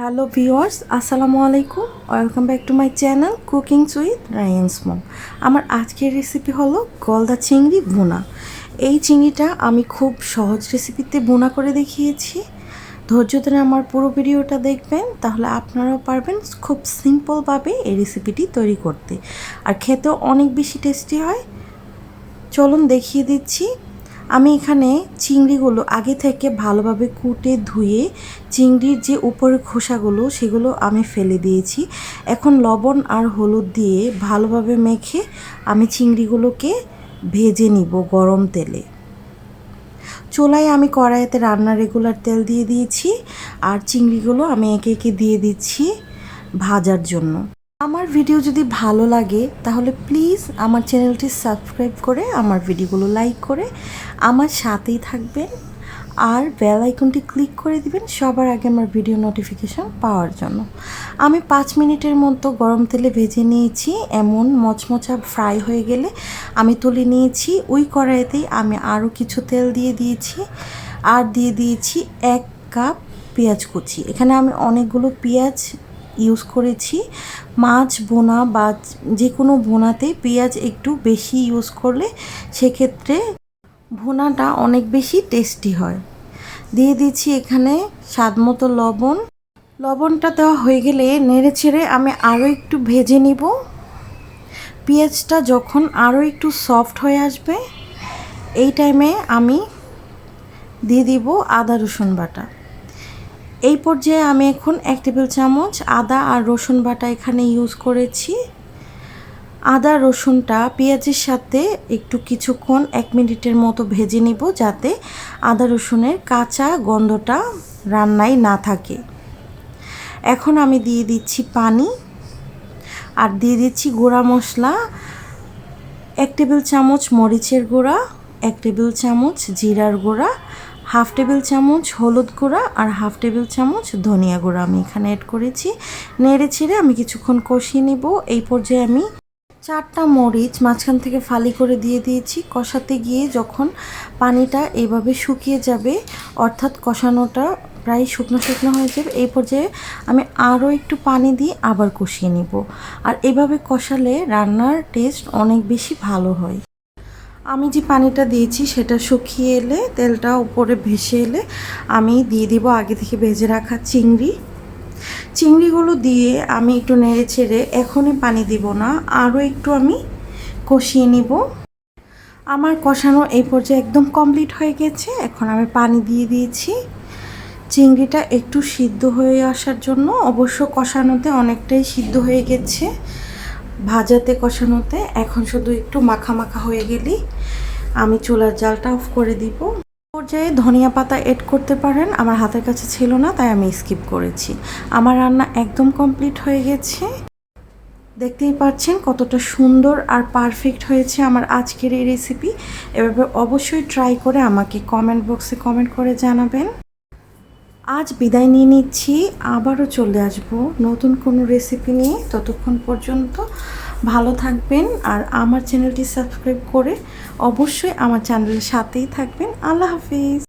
Hello viewers আসসালামু আলাইকুম welcome back to my channel cooking with Ryan smoke আমার আজকের রেসিপি হলো গলদা চিংড়ি ভুনা। এই চিংড়িটা আমি খুব সহজ রেসিপিতে ভুনা করে দেখিয়েছি। ধৈর্য ধরে আমার পুরো ভিডিওটা দেখবেন, তাহলে আপনারাও পারবেন খুব সিম্পলভাবে এই রেসিপিটি তৈরি করতে। আর খেতেও অনেক বেশি টেস্টি হয়। চলুন দেখিয়ে দিচ্ছি আমি এখানে চিংড়িগুলো আগে থেকে ভালোভাবে কুটে ধুয়ে চিংড়ির যে উপরের খোসাগুলো, সেগুলো আমি ফেলে দিয়েছি। এখন লবণ আর হলুদ দিয়ে ভালোভাবে মেখে আমি চিংড়িগুলোকে ভেজে নিব গরম তেলে। চুলায় আমি কড়াইতে রান্নার রেগুলার তেল দিয়ে দিয়েছি আর চিংড়িগুলো আমি একে একে দিয়ে দিচ্ছি ভাজার জন্য। আমার ভিডিও যদি ভালো লাগে, তাহলে প্লিজ আমার চ্যানেলটি সাবস্ক্রাইব করে, আমার ভিডিওগুলো লাইক করে, আমার সাথেই থাকবেন। আর বেল আইকনটি ক্লিক করে দিবেন সবার আগে আমার ভিডিও নোটিফিকেশন পাওয়ার জন্য। আমি পাঁচ মিনিটের মতো গরম তেলে ভেজে নিয়েছি, এমন মচমচা ফ্রাই হয়ে গেলে আমি তুলে নিয়েছি। ওই কড়াইতেই আমি আরও কিছু তেল দিয়ে দিয়েছি। আর দিয়ে দিয়েছি এক কাপ পেঁয়াজ কুচি। এখানে আমি অনেকগুলো পেঁয়াজ ইউজ করেছি। মাছ বোনা বা যে কোনো বোনাতে পেঁয়াজ একটু বেশি ইউজ করলে সেক্ষেত্রে ভুনাটা অনেক বেশি টেস্টি হয়। দিয়ে দিচ্ছি এখানে স্বাদ মতো লবণ। লবণটা দেওয়া হয়ে গেলে নেড়ে ছেড়ে আমি আরও একটু ভেজে নিব। পেঁয়াজটা যখন আরও একটু সফট হয়ে আসবে, এই টাইমে আমি দিয়ে দিব আদা রসুন বাটা। এই পর্যায়ে আমি এখন এক টেবিল চামচ আদা আর রসুন বাটা এখানে ইউজ করেছি। আদা রসুনটা পেঁয়াজের সাথে একটু কিছুক্ষণ এক মিনিটের মতো ভেজে নিব যাতে আদা, রসুনের কাঁচা গন্ধটা রান্নায় না থাকে। এখন আমি দিয়ে দিচ্ছি পানি আর দিয়ে দিচ্ছি গুঁড়া মশলা, এক টেবিল চামচ মরিচের গুঁড়া, এক টেবিল চামচ জিরার গুঁড়া হাফ টেবিল চামচ হলুদ গুঁড়া আর হাফ টেবিল চামচ ধনিয়া গুঁড়া আমি এখানে অ্যাড করেছি। নেড়ে ছেড়ে আমি কিছুক্ষণ কষিয়ে নিব। এই পর্যায়ে আমি চারটা মরিচ মাঝখান থেকে ফালি করে দিয়ে দিয়েছি। কষাতে গিয়ে যখন পানিটা এইভাবে শুকিয়ে যাবে, অর্থাৎ কষানোটা প্রায় শুকনো শুকনো হয়ে যাবে, এই পর্যায়ে আমি আরও একটু পানি দিয়ে আবার কষিয়ে নিব। আর এভাবে কষালে রান্নার টেস্ট অনেক বেশি ভালো হয়। আমি যে পানিটা দিয়েছি সেটা শুকিয়ে এলে, তেলটা উপরে ভেসে এলে আমি দিয়ে দিব আগে থেকে ভেজে রাখা চিংড়ি। চিংড়িগুলো দিয়ে আমি একটু নেড়ে ছেড়ে এখনই পানি দিব না, আরও একটু আমি কষিয়ে নিব। আমার কষানো এই পর্যায়ে একদম কমপ্লিট হয়ে গেছে, এখন আমি পানি দিয়ে দিয়েছি। চিংড়িটা একটু সিদ্ধ হয়ে আসার জন্য অবশ্য কষানোতে অনেকটাই সিদ্ধ হয়ে গেছে। ভাজাতে কষানোতে এখন শুধু একটু মাখা মাখা হয়ে গেলেই আমি চুলার জালটা অফ করে দিব। পর্যায়ে ধনিয়া পাতা এড করতে পারেন। আমার হাতের কাছে ছিল না, তাই আমি স্কিপ করেছি। আমার রান্না একদম কমপ্লিট হয়ে গেছে। দেখতেই পাচ্ছেন কতটা সুন্দর আর পারফেক্ট হয়েছে আমার আজকের এই রেসিপি এভাবে অবশ্যই ট্রাই করে আমাকে কমেন্ট বক্সে কমেন্ট করে জানাবেন। আজ বিদায় নিয়ে নিচ্ছি, আবারও চলে আসব নতুন কোনো রেসিপি নিয়ে ততক্ষণ পর্যন্ত। ভালো থাকবেন আর আমার চ্যানেলটি সাবস্ক্রাইব করে অবশ্যই আমার চ্যানেলের সাথেই থাকবেন। আল্লাহ হাফিজ।